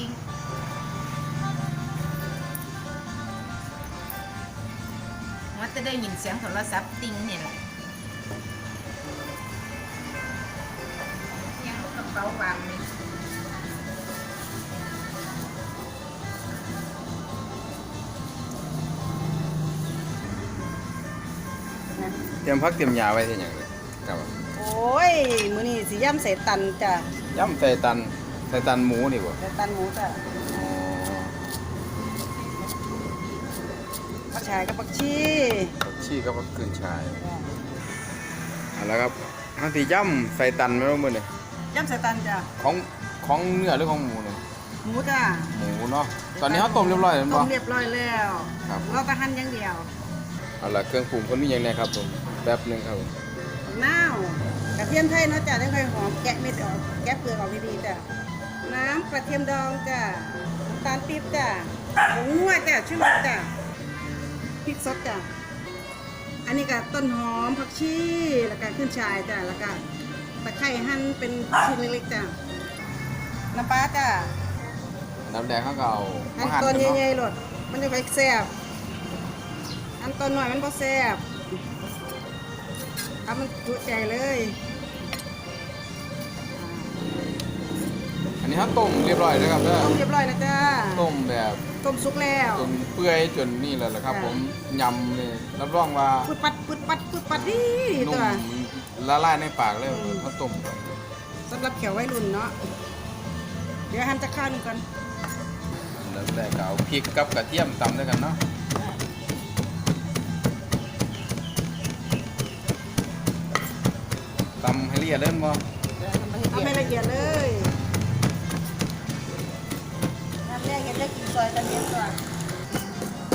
ติ้งว่าจะได้ยินเสียงโทรศัพท์ติ้งเนี่ยแหละยังกระเป๋าวางนี่เตรียมพักเตรียมยาไว้ที่อย่างนี้ครับ โอ้ย มื้อนี้สิย่ำใส่ตันจ้ะย่ำใส่ตัน ใส่ตันหมูนี่บ่ใส่ตันหมูจ้ะอ๋อผักชายกับผักชีผักชีกับผักขึ้นชายจ้ะเอาละครับทังที่ย่ำใส่ตันไม่รู้มือนี่ย่ำใส่ตันจ้ะของของเนื้อหรือของหมูเนี่ยหมูจ้ะหมูเนาะตอนนี้เขาต้มเรียบร้อยแล้วต้บ่มเรียบร้อยแล้วครับเราตะหั่นอย่างเดียวเอาละเครื่องปรุงคนมีอย่างไรครับผมแป๊บหนึงครับผมน้าวกระเทียมไทยเนาะจ้ะได้ค่อยหอมแกะเม็ดออกแกะเปลือกออกดีๆจ้ะ น้ำกระเทียมดองจ้ะน้ำตาลปี๊บจ้ะผงนัวจ้ะชูรสจ้ะพริกสดจ้ะอันนี้ก็ต้นหอมผักชีแล้วก็ขึ้นชายจ้ะแล้วก็ตะไคร้หั่นเป็นชิ้นเล็กๆจ้ะน้ำปลาจ้ะน้ำแดงเขาก็เอาหั่นมาหั่นต้นกันเนาะใหญ่ๆโลดมันจะไปแซ่บอันต้นหน่อยมันบ่แซ่บเอามันจุใจเลย นนี้เขาต้มเรียบร้อยแล้วครับเด้อต้มเรียบร้อยแล้วจ้าต้มแบบต้มสุกแล้วจนเปื่อยจนนี่เลยแหละครับค่ะผมยำนี่รับรองว่าปุดปัดปุดปัดปุดปัดดีนุ่ตัมวละลายในปากเลยอืมเขาต้มก่อนสำหรับเขียวไว้รุ่นเนาะเดี๋ยวหั่นจะข้าวหนึงก่อนแล้วแต่ก็เอาพริกกับกระเทียมตำด้วยกันเนาะตำให้ละเอียดเล่นบ่ เอาไม่ละเอียดเลย น้ำแรกยังได้กินซอยตะเมียนก่อน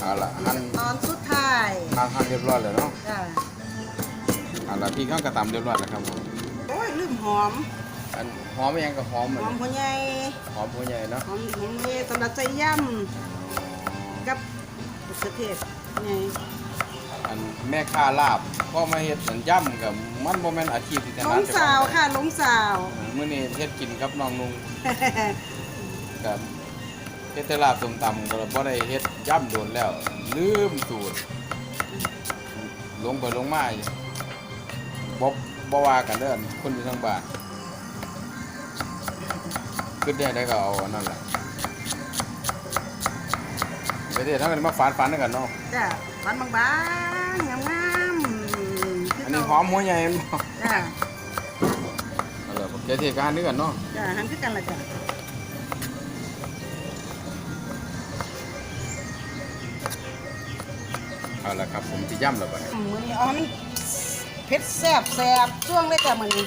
เอาละหั่นตอนสุดท้ายหั่นหั่นเรียบร้อยแล้วเนาะจ้าเอาละพริกข้างกระตำเรียบร้อยแล้วครับผมโอ้ยลืมหอมอันหอมยังก็หอมเหมืหอนอมหัวใหญ่หอมหัวใหญ่เนาะหอมหอมเยสำหรับใส่ย่ำกับมะเขือเทศไงอันแม่ค้าลาบพอมาเฮ็ดสัญย่ำกับมันบ่แม่นอาชีพที่ถหลนัดงสาวค่ะหลงสาวมื้อนี้เฮ็ดกินกับน้องนุ่งกับเฮ็ดแต่ลาบส้มตำก็บ่ได้เฮ็ดย่ำโดนแล้ว ลืมสูตร ลงไปลงมาอยู่บ่บ่ว่ากันเด้อคนอยู่ทางบ้านขึ้นได้ได้ก็เอาอันนั้นแหละไปเด้ทั้งนั้นมาฝานฝานด้วยกันเนาะจ้ะฟันบางๆงามๆคือันนี้หเก่าอมหัวใหญ่แม่นบ่จ้ะเอาล่ะผมจะเทการด้วยกันเนาะจ้ะหันคือกันละจ้ะ เอาละครับผมสิย่ำแล้วบัดนี้อืมมื้อนี้เอาให้มันเผ็ดแซ่บแซ่บช่วงเลยจ้ะมื้อนี้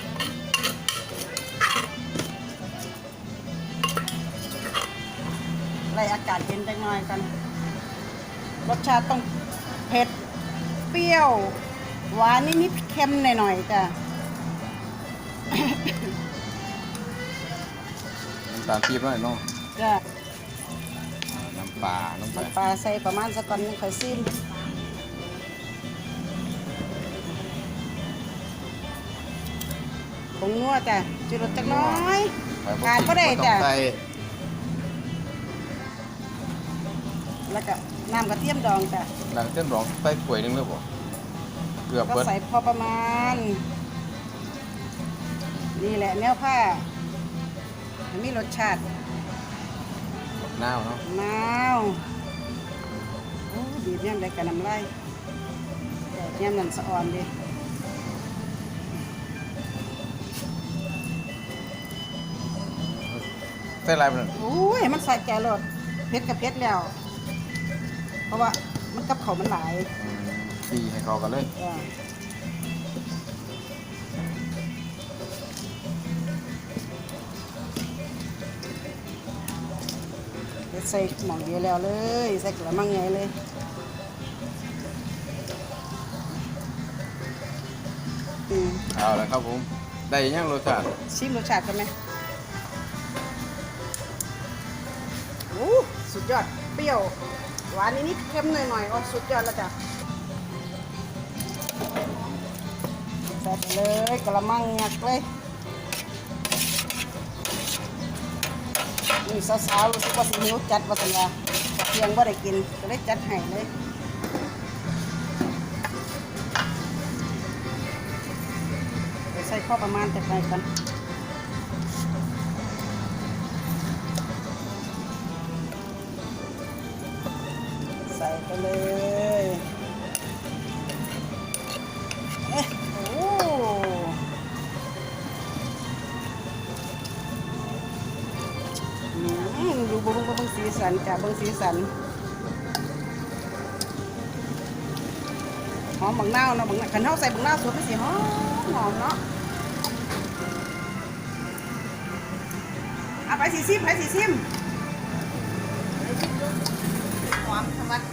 ไล่อากาศเย็นจังหน่อยกัน รสชาติต้องเผ็ด เปรี้ยว หวานนิดๆเค็มหน่อยๆจ้ะน้ำตาลปี๊บหน่อยเนาะจ้ะน้ำปลาน้ำปลาน้ำปลาใส่ประมาณสักก่อนหนึงค่อยซิม ผงนัวจ้ะจุรสจักหน้อย ขาดบ่ได้จ้ะ ใส่แล้วก็น้ำกระเทียมดองจ้ะหลังเส้นรองใส่ถ้วยหนึงเลยบ่เกือบก็เบิดใส่พอประมาณ นี่แหละแนวผ้ามันมีรสชาตินาวเนาะมาวโอ้ดีแย่มได้กับน้ำลายแต่แย่มนั่นสะอ่อนดิ ใส่ลายมันโอ้ยมันใส่ใจรสเผ็ดกับเผ็ดแล้ว เพราะว่ามันกับเขาวมันหลายอืมตีให้เข้ากันเลยจ้ะเดี๋ยวใส่หมองเดียวแล้วเลยใส่กระมังใหญ่เลยอืมเอาละครับผม ได้ยังรสชาติชิมรสชาติกันไหม ยอด เปรี้ยว หวานนิดๆเค็มหน่อยๆอ๋อสุดยอดแล้วจ้ะใส่ไปเลยกระมังงักเลยนี่สาวๆรู้สึกว่าสิหิวจัดว่าสัญญาเที่ยงบ่ได้กินก็เลยจัดให้เลยใส่ข้อประมาณจากไหนกัน เลยเอ๊ะโอ้อืมดูเบิ่งเบิ่งสีสันจ้ะเบิ่งสีสันหอมบักนาเนาะบักนาวขันเฮาใส่บักนาวสดมันสิหอมหอมเนาะเอาไปสิซิมไปสิซิมหอมธรรมดา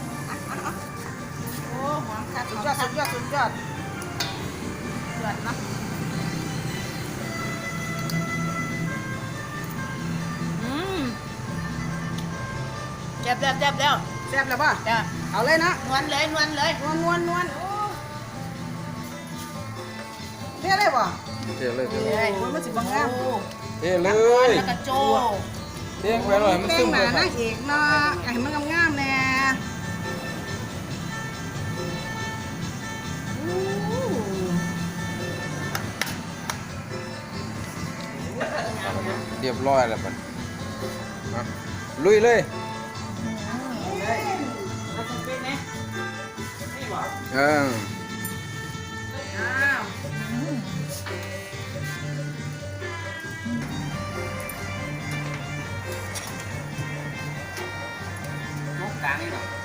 สุหดอมยอดคัสุกดยอดสุดยอดเดือดเนาะอืมเจ็บแล้วเจ็บแล้วแซ่บแล้วป่ะจ้ะเอาเลยนะนวลเลยนวลเลยนวลนวลนวลโอ้เท่เลยป่ะเทเลยเทเลยเลยโอ้ยมันสิบังงามโอ้เทเลยแล้วก็โจเทงไปเลยมันแต่ซึงมหไปน้าครันาบงเอกเนาะอยากให้มันงามๆ รียบร้อยแล้วบัดมาลุยเลยเอออ้าวนกกลางนี่เนา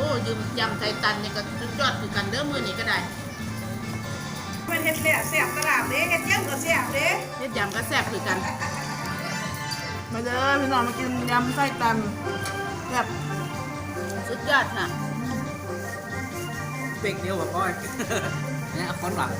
อ้ยืมยำไทยตันนี่ก็สุดยอดคือกันเด้อมือนี่ก็ได้มันเฮ็ดแซ่บแซ่บตลาดเด้เฮ็ดเจียงก็แซ่บเด้เฮ็ดยำก็แซ่บคือกัน มาเด้อพี่น้องมากินยำไส้ตันแบบสุดยอดค่ะเป็กเดียวแบบก้อยเนี่ยคนหวัง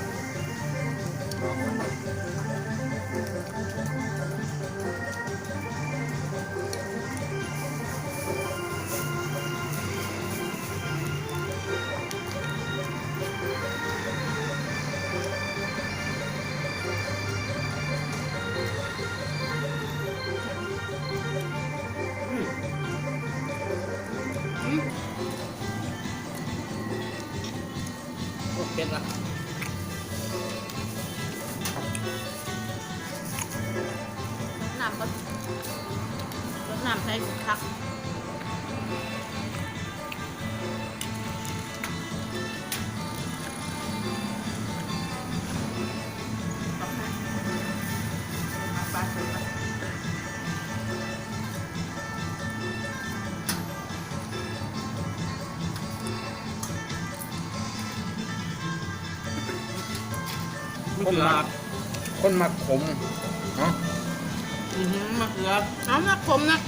ำก็รดน้ำใช้พักคนมัก คนมักขมเนาะ อือหือมะเขือน้ำมะขมนะ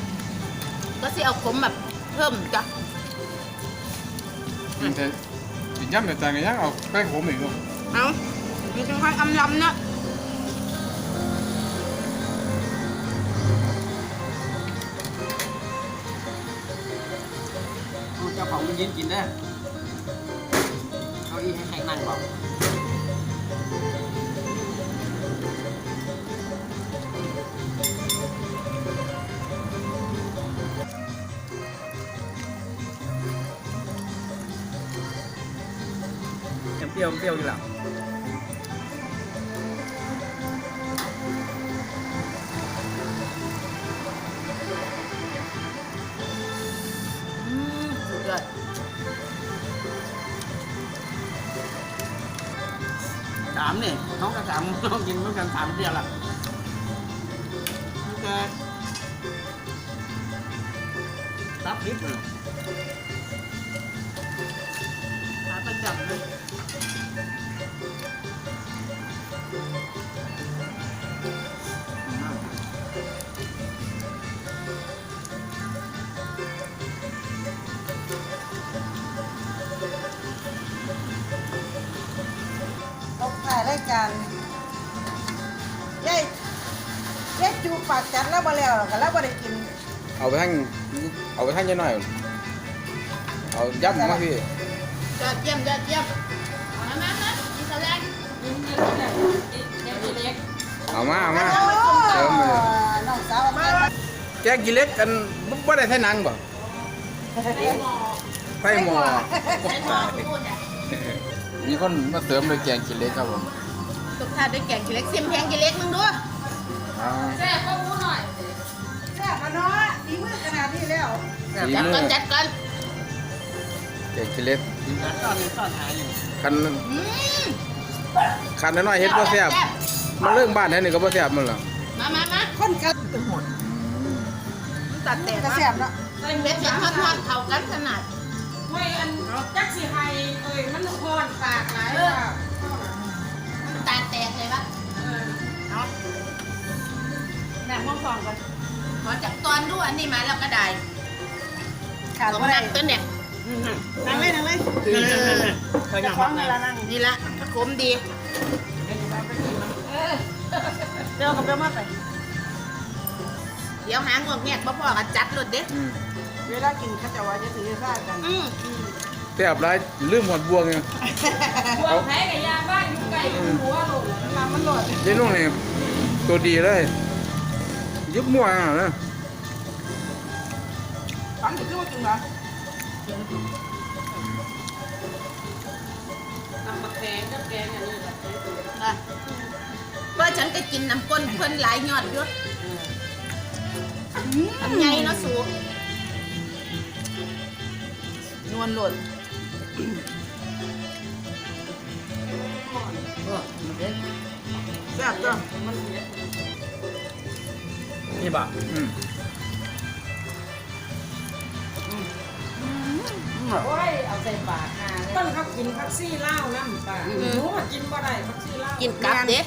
ก็สิเอาขมแบบเพิ่มจ้ะมันจะกินย่ำแต่จางกันยังเอาแป้งขมอีกเนาะเอามีจังไคอำลำนะเอาเจ้าของมันยืนกินได้อเอาอีให้แข็งนั่งบอก เปรี้ยวเปรี้ยวอยู่แล้วอืมสุดยอายการยายยายจูปากจัดแล้วบ่แล้วก็แล้วบ่ได้กินเอาไปทั้งเอาไปทั้งยังหน่อย เอายับมาพี่ยอดเยี่ยมยอดเยี่ยมมามามากินข้าวแรงเอามาเอามาโอ้เติมมาเลยน้องสาวเอามาแกงกินเล็กกันบ่บ่ได้ใส่หนังบ่ไฟหมอใช้หม้อพูดอะมีคนมาเสริมเลยแกงกินเล็กครับผม ทุกท่านได้แกงกิเล็กเสียมแพงกิเล็กมึงดูเอาแซ่บก็มูหน่อยแซ่บอะเนาะดีมือขนาดนี้แล้วสีจัดมืก่อนอจัดก่อนแกงกินเล็กตอนนี้ตอนหายอยู่คันอืมคันน้อยๆเฮ็ดบ่แซ่บมันเรื่องบ้านแท้นี่ก็บ่แซ่บมันหรอกมามามาคนกันตัดแต่ก็มาแซ่บเนาะเม็ดเม็ดทอดทอดๆเข้ากันขนาดไม่อันจักสิไฮเอ้ยมันพอนปากหลาย ว่าตาแตกเลยปะเอาแหนมห้องทองกันขอจากตอนดูอันนี้มาแล้วก็ได้ขาดสมบ่ได้นักตัวเนี่ยนั่งเลยนั่งเลยไปยังขห้อองงเวนั่งลานั่งนี่ละขมดีเดี๋ยวกับเดี๋ยวมาไปเดี๋ยวหางวงแงกบ่พอกันจัดรถเด้อืมเวลากินเขาจะว่าจะถือซ่ากันอืม แซ่บหลายลืมหมดบวงไงบวงแพ้กับยาบ้านอยู่ไกลหัวลงน้ำมันหลดเจ๊นุ่งนี่ตัวดีเลยยึบมั่วอะนะฟังถึงที่ว่ากินเหรอทำบักแกงกับแกงอย่างนี้แหละอะเพื่อฉันก็กินน้ำก้นเพิ่นหลายยอดอยุดอันใหญ่เนาะสูนวลหล่น แซ่บจ้ะนี่บ่อืมโอ้ยเอาใส่ปากหาต้นเขากินพักซี่เหล้าน้ำปลาหนูกินบ่ได้พักซี่เหล้ากินกลับเด้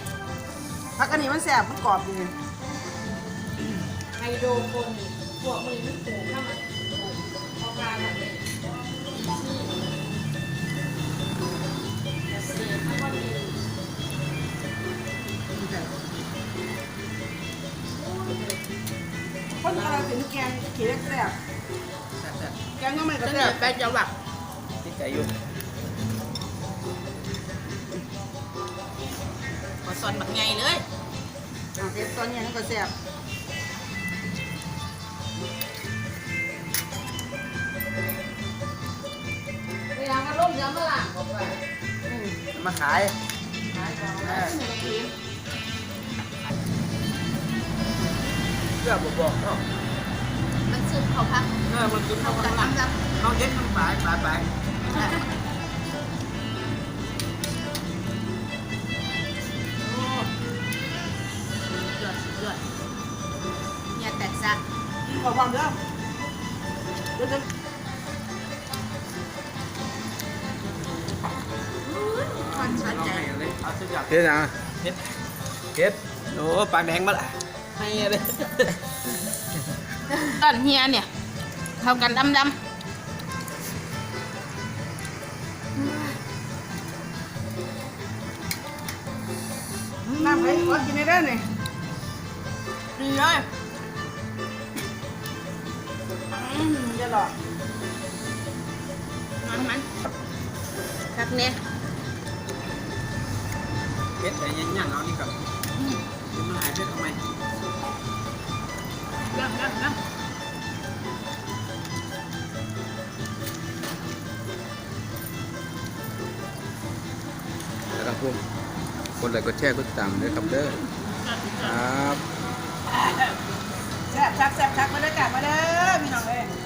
ผักอันนี้มันแซ่บมันกรอบดีไฮโดรโปนิกพวกมือมันปลูกข้ามันปลูกเอาปลามาเลย คนเราถึงแกงเขียดแซ่บแกงก็ไม่ก็ต้นแซ่เดืบอดไปจะหวักติดใจอยู่ขอสอนแบบไงเลยอะเผ็ดตอนนี้นั่นก็แซ่บเวลามันล่มย้ำมาล่างบอกว่ามาขายขายของ เพื่อบ่บอกเนาะมันซึมเข้าพักเออมันกินเข้าเข้ากักันนน้ำดน้องเย็ดมันปลายปลายปลายำโอ้ยอดสุดยอดอย่าแตกซะขอความเด้อเดี๋ยวจะความสนใจเลยเอาสุดยอดเฮ็ดหยังเฮ็ดเฮ็ดโอ้ปากแดงมาละ ให้เลยต้นเฮียเนี่ยเข้ากันดำดน้ำไปขอกินได้ได้ นี่ำดีเลยอืมจะหลอกมันมันพักเนี่ยเฮ็ดแต่ยังยังเอานี่กับมันหายไปทำไมเริ่มเริ่มเริ่มแล้วก็พุ่มกดไลค์กดแชร์กดติดตามด้วยครับเด้อครับแซ่บชักแซ่บชักมาเด้อกลับมาเด้อ